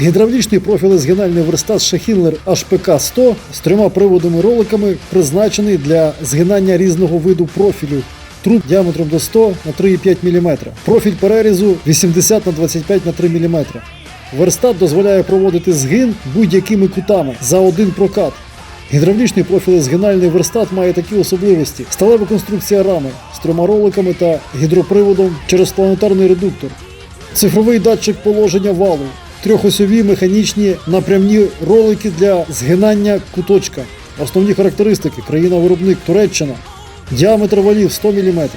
Гідравлічний профілезгинальний верстат Шахінлер HPK 100 з трьома приводами роликами призначений для згинання різного виду профілю. Труб діаметром до 100 на 3,5 мм. Профіль перерізу 80 на 25 на 3 мм. Верстат дозволяє проводити згин будь-якими кутами за один прокат. Гідравлічний профілезгинальний верстат має такі особливості: сталева конструкція рами з трьома роликами та гідроприводом через планетарний редуктор, цифровий датчик положення валу, трьохосьові механічні напрямні ролики для згинання куточка. Основні характеристики: країна-виробник Туреччина, діаметр валів 100 мм,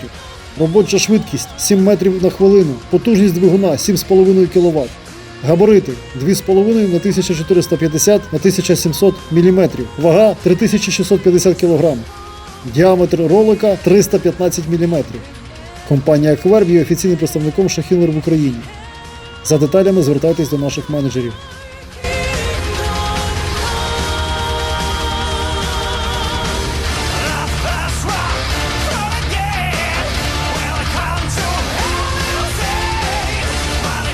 робоча швидкість 7 метрів на хвилину, потужність двигуна 7,5 кВт. Габарити 2,5 на 1450 на 1700 мм, вага 3650 кг, діаметр ролика 315 мм. Компанія Кверб є офіційним представником Шахінлер в Україні. За деталями звертайтесь до наших менеджерів.